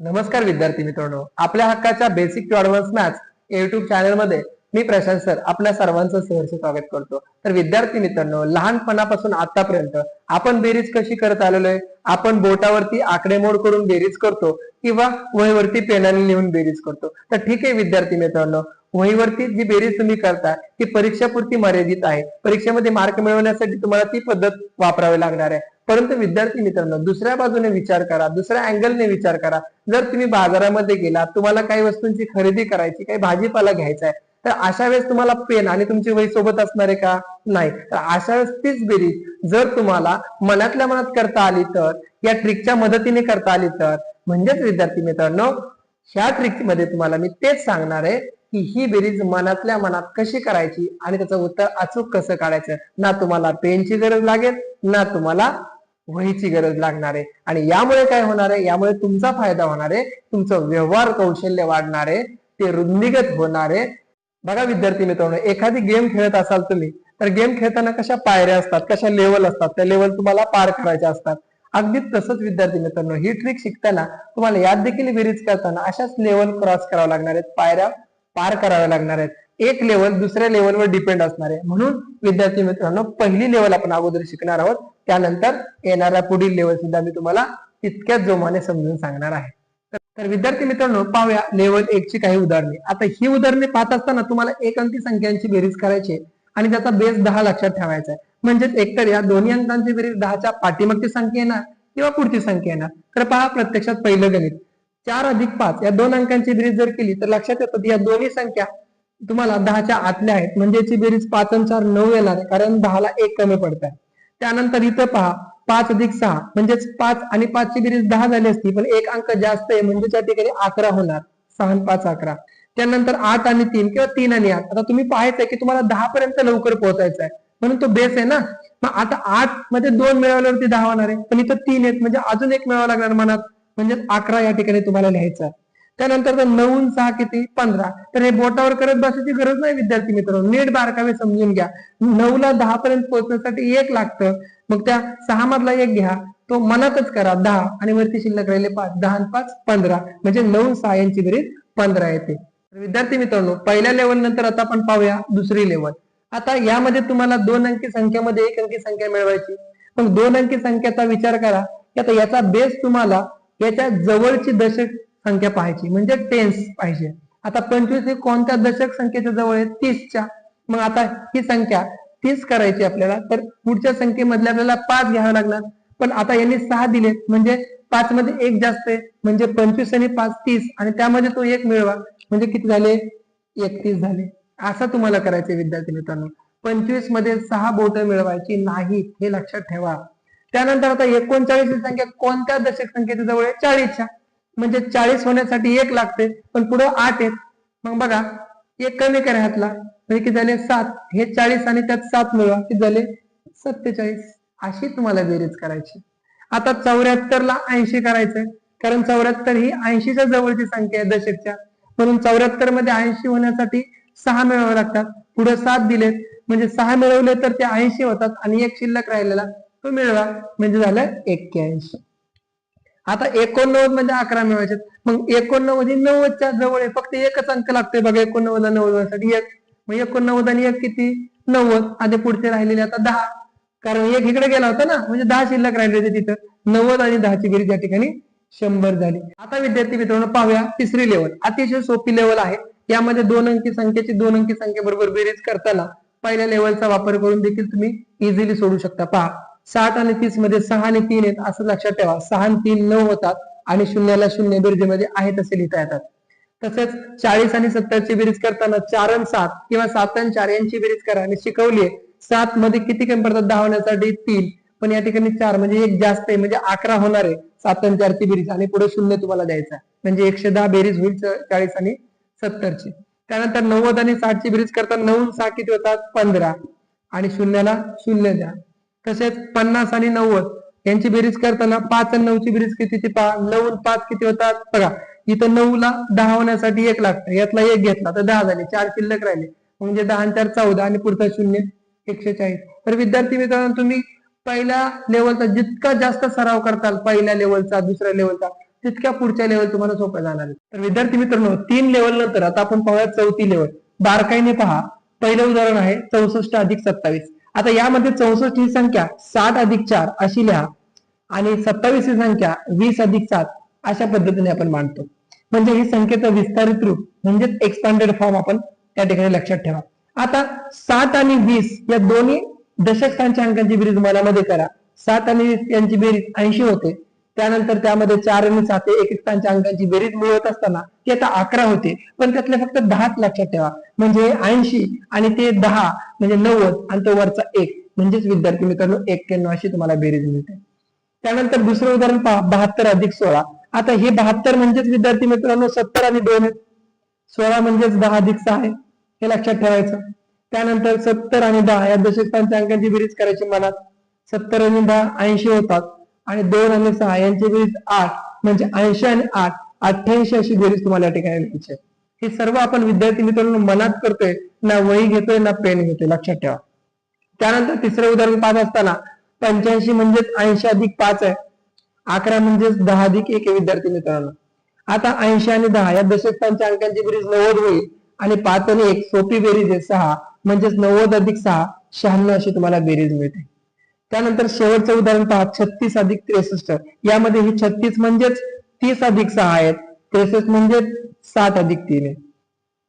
नमस्कार विद्यार्थी मित्रांनो. आपल्या हक्काच्या basic to advance maths YouTube चॅनलमध्ये मी प्रशांत सर आपल्या सर्वांचं सहर्ष स्वागत करतो. तर विद्यार्थी मित्रांनो लहानपणापासून आतापर्यंत आपण बेरीज कशी करत आलेलो आहे? आपण बोटावरती आकडेमोड करून बेरीज करतो किंवा वहीवरती पेनाने लिहून बेरीज करतो? तर ठीक आहे विद्यार्थी मित्रांनो. वहीवरती जी बेरीज तुम्ही करता ती परीक्षापुरती मर्यादित आहे. परीक्षेमध्ये मार्क मिळवण्यासाठी तुम्हाला ती पद्धत वापरावी लागणार आहे. परंतु विद्यार्थी मित्रांनो दुसऱ्या बाजूने विचार करा दुसऱ्या अँगलने विचार करा. जर तुम्ही बाजारामध्ये गेला तुम्हाला काही वस्तूंची खरेदी करायची काही भाजीपाला घ्यायचा आहे तर अशा वेळेस तुम्हाला पेन आणि तुमची वही सोबत असणार आहे का? नाही. तर अशा वेळेस तीच बेरीज जर तुम्हाला मनातल्या मनात करता आली तर या ट्रिकच्या मदतीने करता आली तर म्हणजेच विद्यार्थी मित्रांनो ह्या ट्रिकमध्ये तुम्हाला मी तेच सांगणार आहे की ही बेरीज मनातल्या मनात कशी करायची आणि त्याचं उत्तर अचूक कसं काढायचं. ना तुम्हाला पेनची गरज लागेल ना तुम्हाला वहीची गरज लागणार. आहे आणि यामुळे काय होणार? आहे यामुळे तुमचा फायदा होणार आहे तुमचं व्यवहार कौशल्य वाढणार आहे ते रुंदीगत होणार. आहे बघा विद्यार्थी मित्रांनो एखादी गेम खेळत असाल तुम्ही तर गेम खेळताना कशा पायऱ्या असतात? कशा लेवल असतात? त्या लेवल तुम्हाला पार करायच्या असतात. अगदी तसंच विद्यार्थी मित्रांनो ही ट्रिक शिकताना तुम्हाला यात देखील बेरीज करताना अशाच लेवल क्रॉस करावं लागणार आहेत. पायऱ्या पार कराव्या लागणार आहेत. एक लेवल दुसऱ्या लेवलवर डिपेंड असणार. आहे म्हणून विद्यार्थी मित्रांनो पहिली लेवल आपण अगोदर शिकणार आहोत. त्यानंतर येणाऱ्या पुढील लेवल सुद्धा मी तुम्हाला तितक्याच जोमाने समजून सांगणार आहे. तर- विद्यार्थी मित्रांनो पाहूया लेवल एक ची काही उदाहरणे. आता ही उदाहरणे पाहत असताना तुम्हाला एक अंकी संख्यांची बेरीज करायची आहे आणि त्याचा बेस दहा लक्षात ठेवायचा आहे. म्हणजेच एकतर या दोन्ही अंकांची बेरीज दहाच्या पाठीमागची संख्या येणार किंवा पुढची संख्या येणार. तर पहा प्रत्यक्षात पहिलं गणित. चार अधिक पाच या दोन अंकांची बेरीज जर केली तर लक्षात येतं या दोन्ही संख्या तुम्हाला दहाच्या आतल्या आहेत. म्हणजे याची बेरीज पाच आणि चार नऊ येणार कारण दहाला एक कमी पडत आहे त्यानंतर इथं पहा पाच अधिक सहा म्हणजेच पाच आणि पाचची बेरीज दहा झाली असती पण एक अंक जास्त आहे म्हणजे त्या ठिकाणी अकरा होणार सहा आणि पाच अकरा. त्यानंतर आठ आणि तीन किंवा तीन आणि आठ. आता तुम्ही पाहायचंय की तुम्हाला दहा पर्यंत लवकर पोहोचायचं आहे म्हणून तो बेस आहे ना? मग आता आठमध्ये दोन मिळवल्यावरती दहा होणार आहे पण इथं तीन आहेत म्हणजे अजून एक मिळावं लागणार मनात म्हणजे अकरा या ठिकाणी तुम्हाला लिहायचं आहे त्यानंतर नऊ सहा किती? पंधरा. तर हे बोटावर करत बसायची गरज नाही विद्यार्थी मित्रांनो. नीट बारकावे समजून घ्या. नऊ ला दहा पर्यंत पोहोचण्यासाठी एक लागतं. मग त्या सहा मधला एक घ्या. तो मनातच करा. दहा. आणि वरती शिल्लक राहिले पाच. दहा आणि पाच पंधरा. म्हणजे नऊ सहा यांची बेरीज पंधरा येते. विद्यार्थी मित्रांनो पहिल्या लेवल नंतर आता आपण पाहूया दुसरी लेवल आता यामध्ये तुम्हाला दोन अंकी संख्येमध्ये एक अंकी संख्या मिळवायची. मग दोन अंकी संख्येचा विचार करा. की आता याचा बेस तुम्हाला याच्या जवळची दशक संख्या पाहायची म्हणजे टेन्स पाहिजे. आता पंचवीस ही कोणत्या दशक संख्येच्या जवळ आहे तीसच्या. मग आता ही संख्या तीस करायची आपल्याला तर पुढच्या संख्येमधले आपल्याला पाच घ्यावं लागणार. पण आता यांनी सहा दिले म्हणजे पाच मध्ये एक जास्त आहे म्हणजे पंचवीस आणि पाच तीस आणि त्यामध्ये तो एक मिळवा. म्हणजे किती झाले? एकतीस झाले. असं तुम्हाला करायचे विद्यार्थी मित्रांनो. पंचवीसमध्ये सहा बोट मिळवायची नाही हे लक्षात ठेवा. त्यानंतर आता एकोणचाळीस ही संख्या कोणत्या दशक संख्येच्या जवळ आहे? चाळीसच्या. म्हणजे चाळीस होण्यासाठी एक लागते पण पुढे आठ आहेत. मग बघा एक कमी करा हातला म्हणजे किती झाले सात. हे चाळीस आणि त्यात सात मिळवा. किती झाले? सत्तेचाळीस. अशी तुम्हाला बेरीज करायची. आता चौऱ्याहत्तर ला ऐंशी करायचंय. कारण चौऱ्याहत्तर ही ऐंशीच्या जवळची संख्या आहे दशकच्या. म्हणून चौऱ्याहत्तरमध्ये ऐंशी होण्यासाठी सहा मिळवावे लागतात. पुढे सात दिलेत. म्हणजे सहा मिळवले तर ते ऐंशी होतात आणि एक शिल्लक राहिलेला तो मिळवा. म्हणजे झालं एक्क्याऐंशी. आता एकोणनव्वद म्हणजे अकरा मिळवायचे मग एकोणनव्वद ही नव्वदच्या जवळ आहे. फक्त एकच अंक लागतोय बघा एकोणनव्वदला नव्वद एक. मग एकोणनव्वद आणि एक किती? नव्वद. आधी पुढचे राहिलेले आता दहा. कारण एक इकडे गेला होता ना म्हणजे दहा शिल्लक राहिले होते तिथं. नव्वद आणि दहाची बेरीज या ठिकाणी शंभर झाली. आता विद्यार्थी मित्रांनो पाहूया तिसरी लेवल अतिशय सोपी लेवल आहे. यामध्ये दोन अंकी संख्येची दोन अंकी संख्येबरोबर बेरीज करताना पहिल्या लेवलचा वापर करून देखील तुम्ही इझिली सोडू शकता. पहा. साठ आणि तीसमध्ये सहा आणि तीन आहेत असं लक्षात ठेवा. सहा आणि तीन नऊ होतात आणि शून्याला शून्य बेरजेमध्ये आहे तसे लिहिता येतात. तसेच चाळीस आणि सत्तरची बेरीज करताना चार आणि सात किंवा सात आणि चार यांची बेरीज करा आणि शिकवली सात मध्ये किती कमी पडतात? दहा होण्यासाठी तीन. पण या ठिकाणी चार म्हणजे एक जास्त आहे म्हणजे अकरा होणार आहे सात आणि चारची बेरीज आणि पुढे शून्य तुम्हाला द्यायचा म्हणजे एकशे दहा बेरीज होईल चाळीस आणि सत्तरची. त्यानंतर नव्वद आणि साठची बेरीज करताना नऊ सहा किती होतात? पंधरा. आणि शून्याला शून्य द्या. तसेच पन्नास आणि नव्वद यांची बेरीज करताना पाच आणि नऊची बेरीज किती ती पहा? नऊ आणि पाच किती होतात? बघा इथं नऊ ला दहा होण्यासाठी एक लागतं. यातला एक घेतला तर दहा झाले. चार शिल्लक राहिले. म्हणजे दहा आणि चार चौदा आणि पुढचा शून्य एकशे चाळीस तर विद्यार्थी मित्रांनो तुम्ही पहिल्या लेवलचा जितका जास्त सराव करताल पहिल्या लेवलचा दुसऱ्या लेवलचा तितक्या पुढच्या लेवल तुम्हाला सोप्या जाणार तर विद्यार्थी मित्रांनो तीन लेवल नंतर आता आपण पाहूया चौथी लेवल बारकाईने पहा. पहिलं उदाहरण आहे चौसष्ट अधिक सत्तावीस. आता यामध्ये चौसष्ट ही संख्या साठ अधिक चार अशी लिहा. आणि सत्तावीस ही संख्या वीस अधिक सात अशा पद्धतीने आपण मांडतो. म्हणजे ही संख्येचं विस्तारित रूप म्हणजेच एक्सपांडेड फॉर्म आपण त्या ठिकाणी लक्षात ठेवा. आता सात आणि वीस या दोन्ही दशक अंकांची बेरीज मनामध्ये करा. सात आणि वीस यांची बेरीज ऐंशी होते. त्यानंतर त्यामध्ये चार आणि सात एक एक स्थानच्या अंकांची बेरीज मिळवत असताना ती आता अकरा होते. पण त्यातले फक्त दहाच लक्षात ठेवा. म्हणजे ऐंशी आणि ते दहा म्हणजे नव्वद आणि तो वरचा एक. म्हणजेच विद्यार्थी मित्रांनो एक्क्याण्णव अशी तुम्हाला बेरीज मिळते. त्यानंतर दुसरं उदाहरण पहा बहात्तर अधिक सोळा. आता हे बहात्तर म्हणजेच विद्यार्थी मित्रांनो सत्तर आणि दोन. आहेत सोळा म्हणजेच दहा अधिक सहा आहे. हे लक्षात ठेवायचं. त्यानंतर सत्तर आणि दहा या दशकांच्या अंकांची बेरीज करायची मनात. सत्तर आणि दहा ऐंशी होतात. आणि दोन आणि सहा यांची बेरीज आठ म्हणजे ऐंशी आणि आठ अठ्ठ्याऐंशी अशी बेरीज तुम्हाला या ठिकाणी लिहायची हे सर्व आपण विद्यार्थी मित्रांनो मनात करतोय ना वही घेतोय ना पेन घेतोय. लक्षात ठेवा. त्यानंतर तिसरं उदाहरण पाहत असताना पंच्याऐंशी म्हणजेच ऐंशी अधिक पाच आहे. अकरा म्हणजेच दहा अधिक एक आहे विद्यार्थी मित्रांनो. आता ऐंशी आणि दहा या दशकांच्या अंकांची बेरीज नव्वद होईल आणि पाच आणि एक सोपी बेरीज आहे सहा म्हणजेच नव्वद अधिक सहा शहाण्णव अशी तुम्हाला बेरीज मिळते. त्यानंतर शेवटचं उदाहरण पहा छत्तीस अधिक त्रेसष्ट. यामध्ये ही छत्तीस म्हणजेच तीस अधिक सहा आहेत. त्रेसष्ट म्हणजेच सात अधिक तीन आहे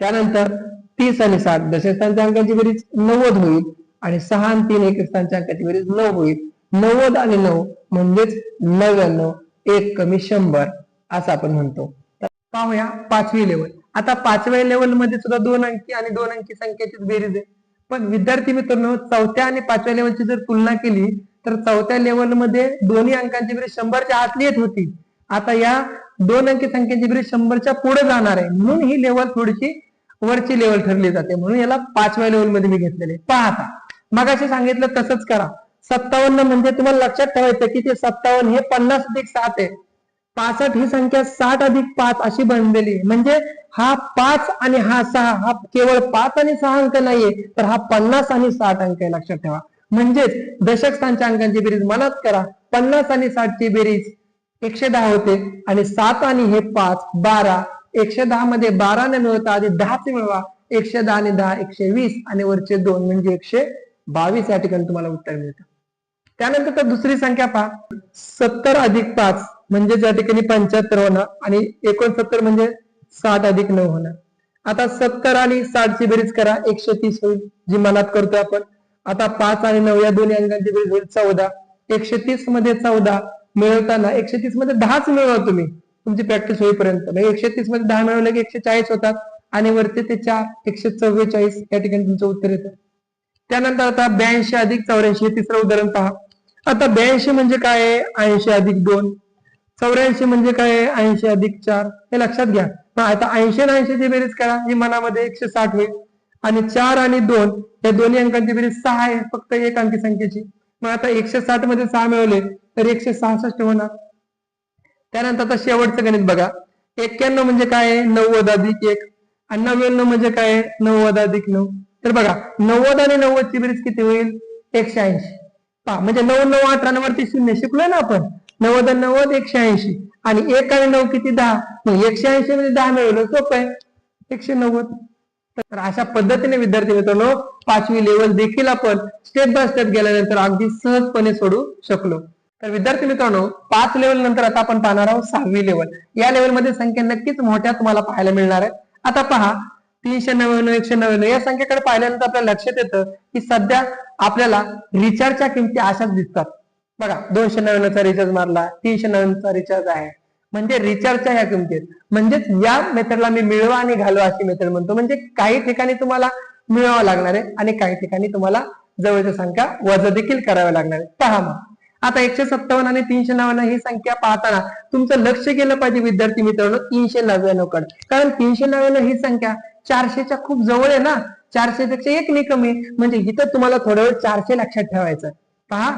त्यानंतर तीस आणि सात दशस्थानच्या अंकाची बेरीज नव्वद होईल आणि सहा आणि तीन एक स्थानच्या अंकाची बेरीज नऊ होईल. नव्वद आणि नऊ म्हणजेच नव्याण्णव एक कमी शंभर असं आपण म्हणतो. तर पाहूया पाचवी लेवल आता पाचव्या लेवलमध्ये सुद्धा दोन अंकी आणि दोन अंकी संख्येची बेरीज आहे. पण विद्यार्थी मित्रांनो चौथ्या आणि पाचव्या लेवलची जर तुलना केली तर चौथ्या लेवलमध्ये दोन्ही अंकांची बेरीज शंभरच्या आतली येत होती. आता या दोन अंकी संख्येची बेरीज शंभरच्या पुढे जाणार आहे. म्हणून ही लेवल थोडीशी वरची लेवल ठरली जाते. म्हणून याला पाचव्या लेवलमध्ये मी घेतलेले. पहा आता असे सांगितलं तसंच करा. सत्तावन्न म्हणजे तुम्हाला लक्षात ठेवायचं की ते सत्तावन्न हे पन्नास अधिक सात आहे. पासष्ट ही संख्या साठ अधिक पाच अशी बनलेली म्हणजे हा पाच आणि हा सहा हा केवळ पाच आणि सहा अंक नाहीये तर हा पन्नास आणि साठ अंक आहे लक्षात ठेवा. म्हणजेच दशक स्थानच्या अंकांची बेरीज मनात करा. पन्नास आणि साठची बेरीज एकशे दहा होते आणि सात आणि हे पाच बारा. एकशे दहा मध्ये बारा न मिळवता आधी दहाच मिळवा. एकशे दहा आणि दहा एकशे वीस आणि वरचे दोन म्हणजे एकशे बावीस या ठिकाणी तुम्हाला उत्तर मिळतं. त्यानंतर तर दुसरी संख्या पहा. सत्तर अधिक पाच. म्हणजे ज्या ठिकाणी पंच्याहत्तर होणार आणि एकोणसत्तर म्हणजे साठ अधिक नऊ होणार. आता सत्तर आणि साठची बेरीज करा एकशे तीस होईल जी मनात करतो आपण. आता पाच आणि नऊ या दोन्ही अंकांची बेरीज होईल चौदा. एकशे तीसमध्ये चौदा मिळवताना एकशे तीसमध्ये दहाच मिळवा तुम्ही तुमची प्रॅक्टिस होईपर्यंत. म्हणजे एकशे तीसमध्ये दहा मिळवलं की एकशे चाळीस होतात आणि वरती ते चार एकशे चव्वेचाळीस या ठिकाणी तुमचं उत्तर येतं. त्यानंतर आता ब्याऐंशी अधिक चौऱ्याऐंशी तिसरं उदाहरण पहा. आता ब्याऐंशी म्हणजे काय आहे? ऐंशी अधिक दोन. चौऱ्याऐंशी म्हणजे काय? ऐंशी अधिक चार. हे लक्षात घ्या. आता ऐंशी आणि ऐंशीची बेरीज करा. ही मनामध्ये एकशे साठ होईल. आणि चार आणि दोन या दोन्ही अंकांची बेरीज सहा आहे. फक्त एक अंकी संख्येची. मग आता एकशे साठमध्ये सहा मिळवले तर एकशे सहासष्ट होणार. त्यानंतर आता शेवटचं गणित बघा. एक्क्याण्णव म्हणजे काय? आहे नव्वद अधिक एक. आणि नव्याण्णव म्हणजे काय? आहे नव्वद अधिक नऊ. तर बघा नव्वद आणि नव्वदची बेरीज किती होईल? एकशे ऐंशी. पहा म्हणजे नऊ नऊ अठरा वरती शून्य. शिकलोय ना आपण? नव्वद नव्वद एकशे ऐंशी. आणि एक आणि नऊ किती? दहा. मग एकशे ऐंशी मध्ये दहा मिळवलं सोपं आहे. एकशे नव्वद. तर अशा पद्धतीने विद्यार्थी मित्रांनो पाचवी लेवल देखील आपण स्टेप बाय स्टेप गेल्यानंतर अगदी सहजपणे सोडू शकलो. तर विद्यार्थी मित्रांनो पाच लेवल नंतर आता आपण पाहणार आहोत सहावी लेवल या लेवलमध्ये संख्या नक्कीच मोठ्या तुम्हाला पाहायला मिळणार आहे. आता पहा तीनशे नव्याण्णव एकशे नव्याण्णव या संख्येकडे पाहिल्यानंतर आपल्या लक्षात येतं की सध्या आपल्याला रिचार्जच्या किमती अशाच दिसतात. बघा दोनशे नव्याण्णवचा रिचार्ज मारला तीनशे नव्याण्णवचा रिचार्ज आहे. म्हणजे रिचार्जच्या ह्या किमतीत. म्हणजेच या मेथडला मी मिळवा आणि घालवा अशी मेथड म्हणतो. म्हणजे काही ठिकाणी तुम्हाला मिळवावं लागणार आहे आणि काही ठिकाणी तुम्हाला जवळच्या संख्या वजा देखील कराव्या लागणार आहे पहा मग. आता एकशे सत्तावन्न आणि तीनशे नव्याण्णव ही संख्या पाहताना तुमचं लक्ष गेलं पाहिजे विद्यार्थी मित्रांनो तीनशे नव्याण्णवकडे कारण तीनशे नव्याण्णव ही संख्या चारशेच्या खूप जवळ आहे ना. चारशे पेक्षा एक निकमी कमी. म्हणजे इथं तुम्हाला थोडं वेळ चारशे लक्षात ठेवायचं पहा.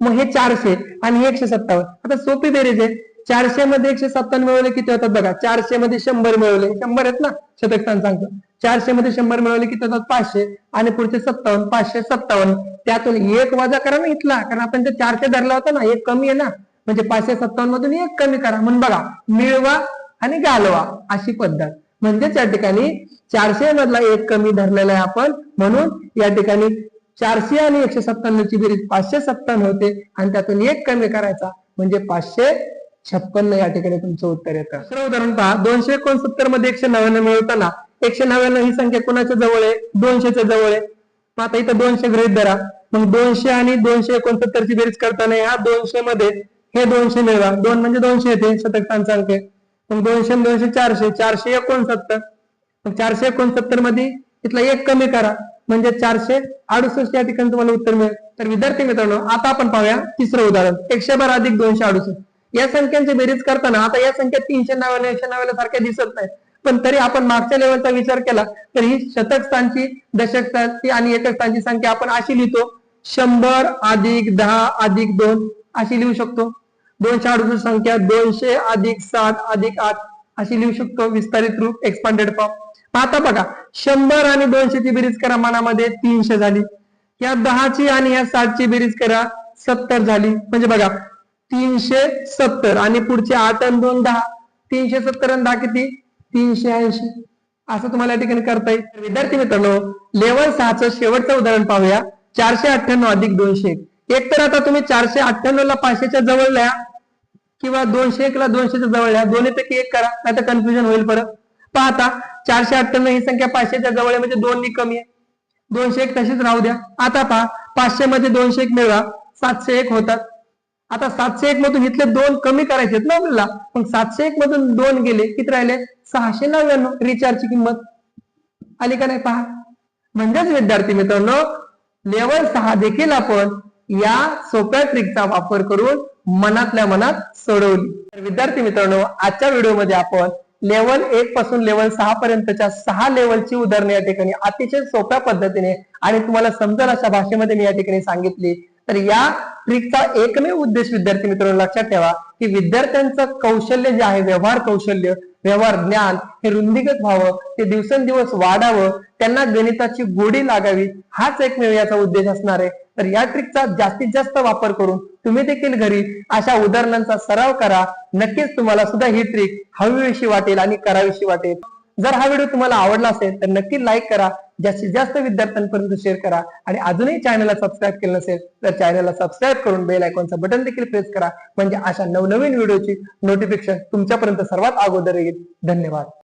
मग हे चारशे आणि हे एकशे सत्तावन्न. आता सोपी बेरीज आहे. चारशे मध्ये एकशे सत्तावन्न मिळवले किती होतात बघा? चारशे मध्ये शंभर मिळवले. शंभर आहेत ना? शतक स्थान सांगतो चारशे मध्ये शंभर मिळवले किती होतात? पाचशे. आणि पुढचे सत्तावन्न पाचशे सत्तावन्न. त्यातून एक वजा करा ना इथला. कारण आपण ते चारशे धरला होता ना एक कमी आहे ना. म्हणजे पाचशे सत्तावन्न मधून एक कमी करा. म्हणून बघा मिळवा आणि घालवा अशी पद्धत. म्हणजेच या ठिकाणी चारशे मधला एक कमी धरलेला आहे आपण. म्हणून या ठिकाणी चारशे आणि एकशे सत्त्याण्णवची बेरीज पाचशे सत्त्याण्णव होते. आणि त्यातून एक कमी करायचा म्हणजे पाचशे छप्पन्न या ठिकाणी तुमचं उत्तर येतं. दुसरं उदाहरण पहा. दोनशे एकोणसत्तरमध्ये एकशे नव्याण्णव मिळवताना एकशे नव्याण्णव ही संख्या कोणाच्या जवळ आहे? दोनशेच्या जवळ आहे. मग आता इथं दोनशे गृहित धरा. मग दोनशे आणि दोनशे एकोणसत्तर ची बेरीज करताना ह्या दोनशे मध्ये हे दोनशे मिळवा. दोन म्हणजे दोनशे येते. शतकांचा अंक मग दोनशे दोनशे चारशे. चारशे एकोणसत्तर. मग चारशे एकोणसत्तरमध्ये इथला एक कमी करा. म्हणजे चारशे अडुसष्ट या ठिकाणी तुम्हाला उत्तर मिळेल. तर विद्यार्थी मित्रांनो आता आपण पाहूया तिसरं उदाहरण. एकशे बारा अधिक दोनशे अडुसष्ट. या संख्यांची बेरीज करताना आता या संख्या तीनशे नव्याण्णव एकशे नव्याण्णव सारख्या दिसत नाही पण तरी आपण मागच्या लेवलचा विचार केला तर ही शतक स्थानची दशक स्थानची आणि एकक स्थानची संख्या आपण अशी लिहितो शंभर अधिक दहा अधिक दोन अशी लिहू शकतो. दोनशे अडुसष्ट संख्या दोनशे अधिक सात अधिक आठ अशी लिहू शकतो विस्तारित रूप एक्सपांडेड फॉर्म आता बघा शंभर आणि दोनशेची बेरीज करा मनामध्ये तीनशे झाली. या दहाची आणि या सातची बेरीज करा सत्तर झाली. म्हणजे बघा तीनशे सत्तर आणि पुढचे आठ आणि दोन दहा. तीनशे सत्तर आणि दहा किती? तीनशे ऐंशी. असं तुम्हाला या ठिकाणी करता येईल. विद्यार्थी मित्रांनो लेवल सहाचं शेवटचं उदाहरण पाहूया. चारशे अठ्ठ्याण्णव अधिक दोनशे एक. एक तर आता तुम्ही चारशे अठ्ठ्याण्णव ला पाचशेच्या जवळ लिहा किंवा दोनशे एक ला दोनशेच्या जवळ लिहा दोन्ही पैकी एक करा नाही तर कन्फ्युजन होईल परत. पाहता. चारशे अठ्ठ्याण्णव ही संख्या पाचशेच्या जवळ आहे म्हणजे दोन कमी आहे. दोनशे एक तशीच राहू द्या. आता पहा पाचशे मध्ये दोनशे एक मिळवा. सातशे एक होतात. आता सातशे एक मधून इथले दोन कमी करायचे आहेत ना आपल्याला. मग सातशे एक मधून दोन गेले किती राहिले? सहाशे नव्याण्णव. रिचार्जची किंमत. आली का नाही पहा? म्हणजेच विद्यार्थी मित्रांनो लेवल सहा देखील आपण या सोप्या ट्रिकचा वापर करून मनातल्या मनात सोडवली. तर विद्यार्थी मित्रांनो आजच्या व्हिडिओमध्ये आपण लेवल एक पासून लेवल सहा पर्यंतच्या सहा लेवलची उदाहरणे या ठिकाणी अतिशय सोप्या पद्धतीने आणि तुम्हाला समजेल अशा भाषेमध्ये मी या ठिकाणी सांगितली. तर या ट्रिकचा एकमेव उद्देश विद्यार्थी मित्रांनो लक्षात ठेवा की विद्यार्थ्यांचं कौशल्य जे आहे व्यवहार कौशल्य व्यवहार ज्ञान हे रुंदीगत व्हावं ते दिवसेंदिवस वाढावं त्यांना गणिताची गोडी लागावी हाच एकमेव याचा उद्देश असणार आहे. तर या ट्रिकचा जास्तीत जास्त वापर करून तुम्ही देखील घरी अशा उदाहरणांचा सराव करा. नक्कीच तुम्हाला सुद्धा ही ट्रिक हवीविषयी वाटेल आणि करावीशी वाटेल. जर हा व्हिडिओ तुम्हाला आवडला असेल तर नक्की लाईक करा. जास्तीत जास्त विद्यार्थ्यांपर्यंत शेअर करा. आणि अजूनही चॅनलला सबस्क्राईब केलं नसेल तर चॅनलला सबस्क्राईब करून बेल आयकॉनचं बटन देखील प्रेस करा. म्हणजे अशा नवनवीन व्हिडिओची नोटिफिकेशन तुमच्यापर्यंत सर्वात अगोदर येईल. धन्यवाद.